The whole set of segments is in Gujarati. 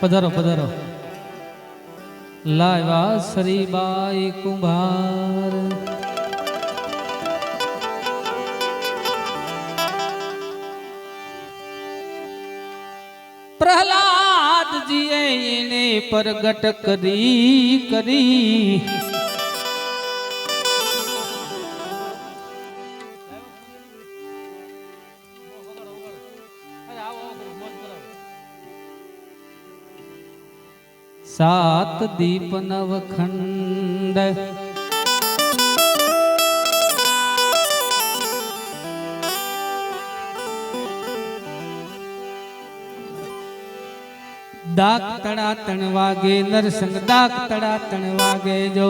પધારો પધારો. લાવ્યા સરીબાઈ કુંભાર. પ્રહલાદજીએ એને પ્રગટ કરી કરી. સાત દીપ નવખંડ. દાક તડા તણ વાગે નરસંગ દાક તડા તણ વાગે જો.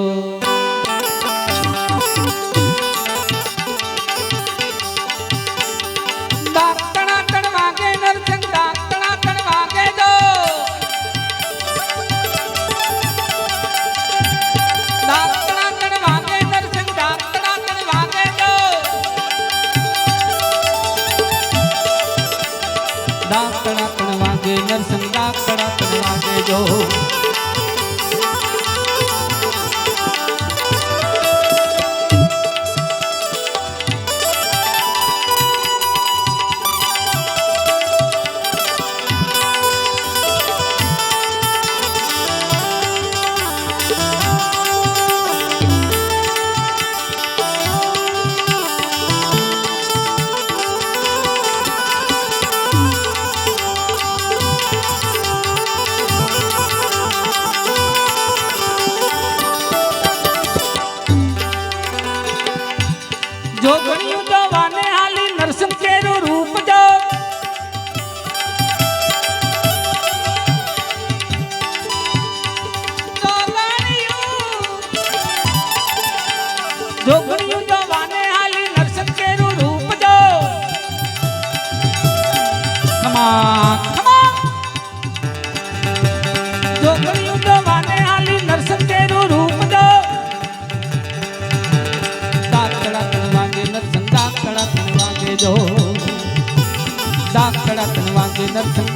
नर्स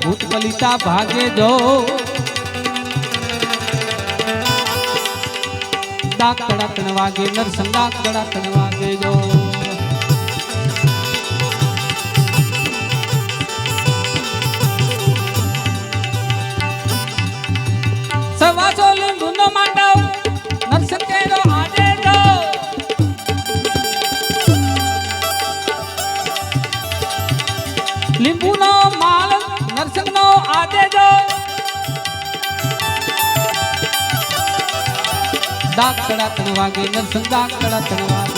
ભૂત કલિતા ભાગે જો દાક કડા વાગે નરસંગા કડા સંદાક કડા તણવાગે નરસંદાક કડા તણવાગે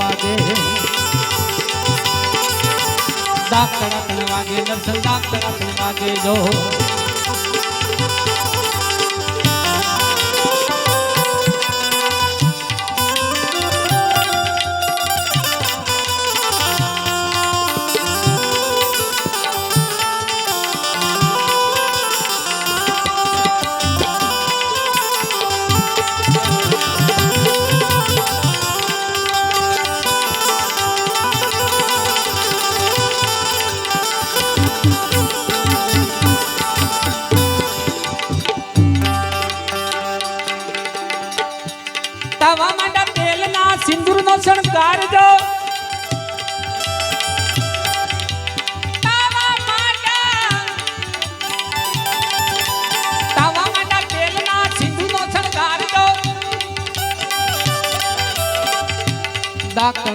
વાગે. નરસંગ દાગ તડા તણ વાગે દાગ તડા વાગે નરસંગ દાગ વાગે જો.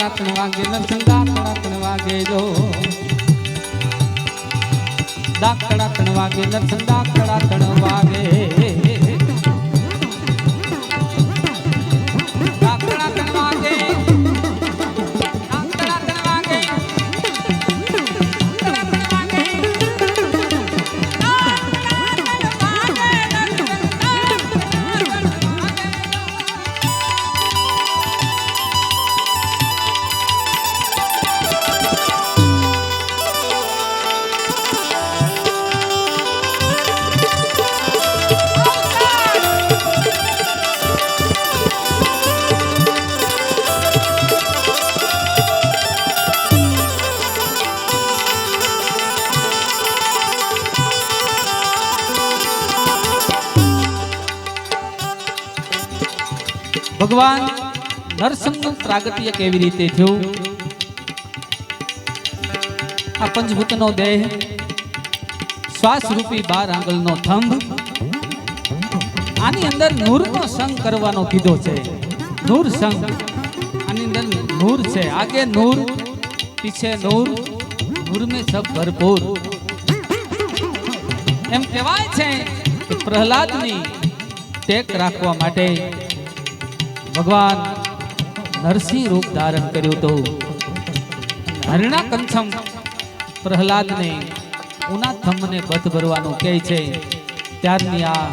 તણ વાગે નરસંગ તણ વાગે જો દાગ તણા તણ વાગે નરસંગ દાગ વાગે ભગવાન નરસિંહનું પ્રાગટ્ય કેવી રીતે થયું? આ પંચભૂતનો દેહ, શ્વાસરૂપી બાર આંગળનો થંભ, આની અંદર નૂરનો સંગ કરવાનો કીધો છે. નૂર સંગ. આની અંદર નૂર છે. આગે નૂર, પીછે નૂર નૂર મે સબ ભરપૂર. એમ કહેવાય છે પ્રહલાદની ટેક રાખવા માટે ભગવાન નરસિંહ રૂપ ધારણ કર્યું હતું. હરણા કંથમ પ્રહલાદને ઉના થમને બધ ભરવાનું કહે છે. ત્યારની આ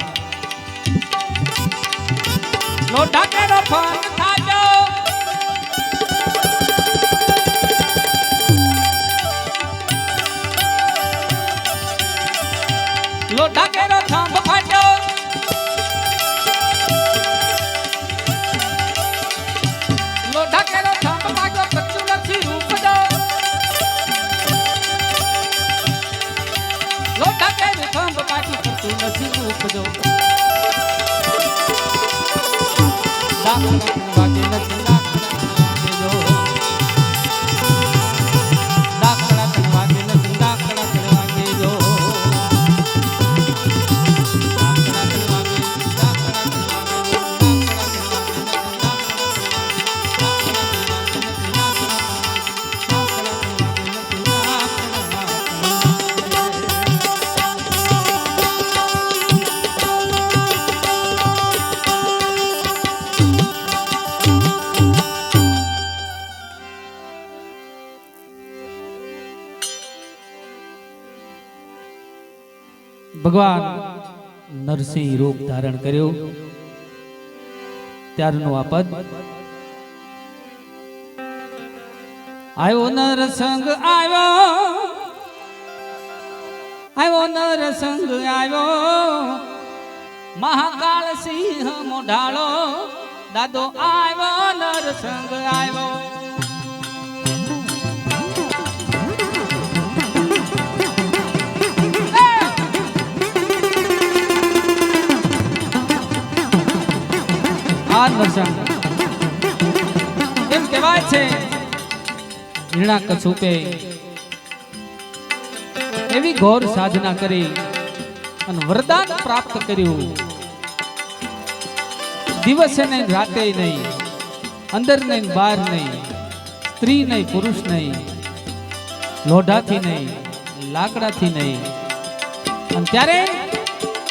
લોઢા કેરો થંભ ભગવાન નરસિંહ રૂપ ધારણ કર્યું. ત્યારનું આ પદ. આવ્યો નરસંગ આવ્યો આવ્યો નરસંગ આવ્યો મહાકાળ સિંહ મોઢાળો. દાદો આવ્યો નરસંગ આવ્યો આ નરસંગ એમ કહેવાય છે હીણા કછુપે. એવી ઘોર સાધના કરી અને વરદાન પ્રાપ્ત કર્યું. દિવસે નહીં રાતે નહીં, અંદર નહીં, બહાર નહીં, સ્ત્રી નહીં, પુરુષ નહીં, લોઢાથી નહીં, લાકડાથી નહીં. અને ત્યારે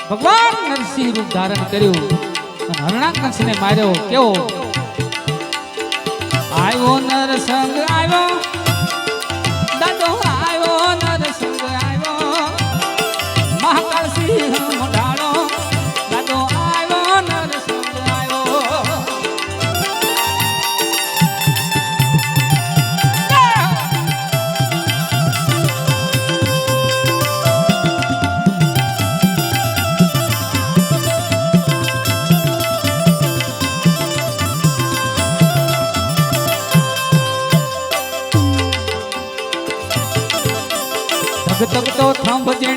ભગવાન નરસિંહ રૂપ ધારણ કર્યું. હરણાકંસને માર્યો. કેવો? આવ્યો નરસંગ આવ્યો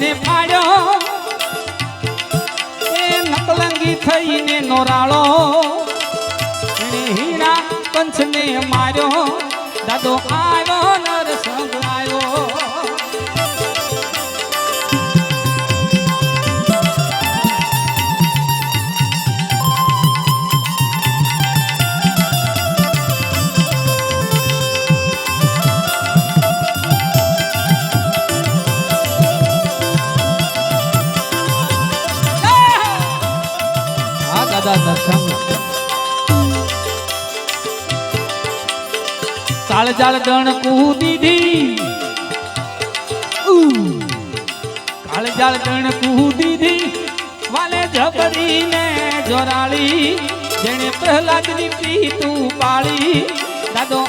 થંભ પાડ્યો એ નકલંગી થઈને નોરાળો. હીરા પંચને માર્યો. દાદો આવ્યો જાળ ગણ કૂદી દી કાળ જાળ ગણ કૂદી દી વાલે જબરીને જોરાળી. જેણે પ્રહલાદની પીતું પાળી દાદો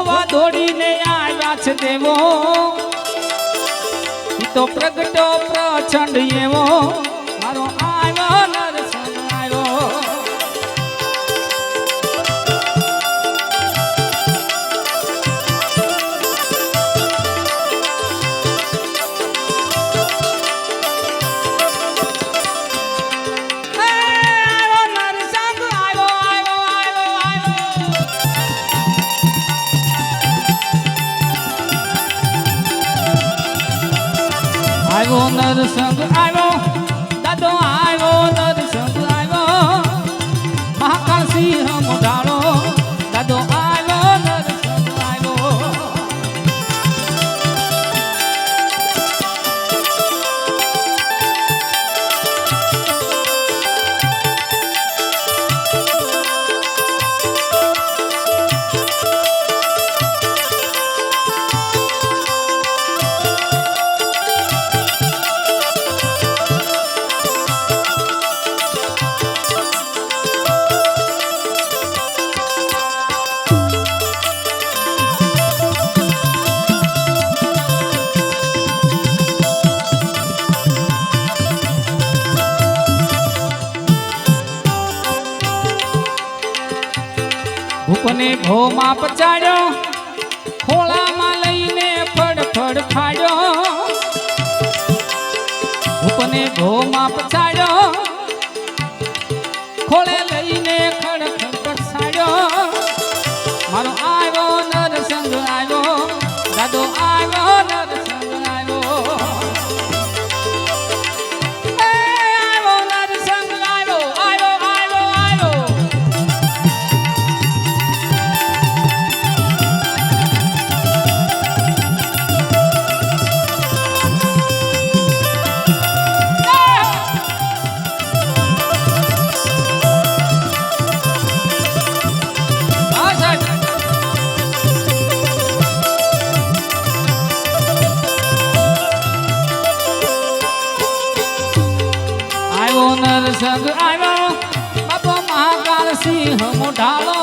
જોવા દોડીને આવ્યા છે દેવો. તો પ્રગટો પ્રચંડ એવો. આવ્યો નરસંગ આવ્યો ભોમાં પચાડ્યો ખોળામાં લઈને ફડફડ ફડ ખાડ્યો ભૂપને ભોમાં પચાડ્યો ખોળે લઈને ખડખડ ખડ પછાડ્યો મારો આવ્યો નરસંગ આવ્યો, દાદો આવ્યો નરસંગ આવ્યો. બાપો મહાકાલ સિંહ મોઢાળો.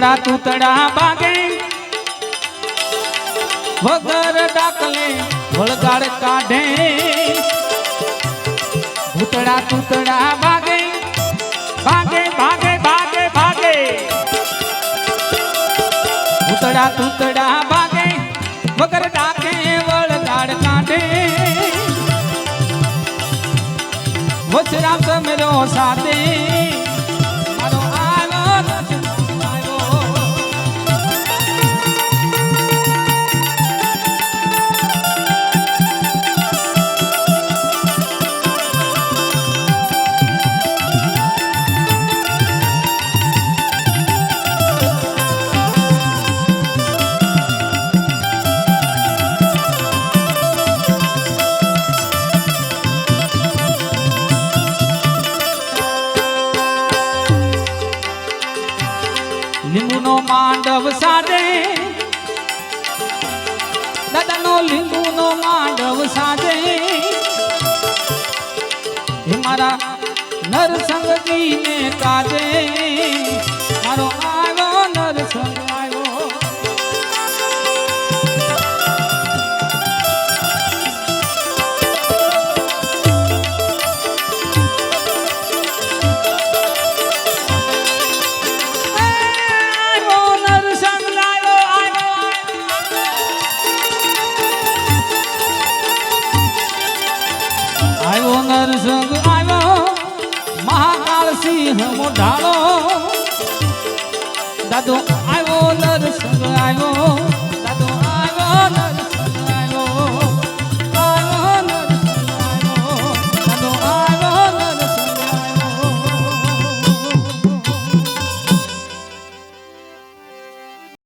ભૂતડા તૂતડા બાગે. વગર ડાકલે વળગાડ કાઢે. ભૂતડા તૂતડા બાગે. બાગે બાગે બાગે બાગે. ભૂતડા તૂતડા બાગે. વગર ડાકે વળગાડ કાઢે. વચરામ સમરો સાથે. નરસંગજીને કાજે.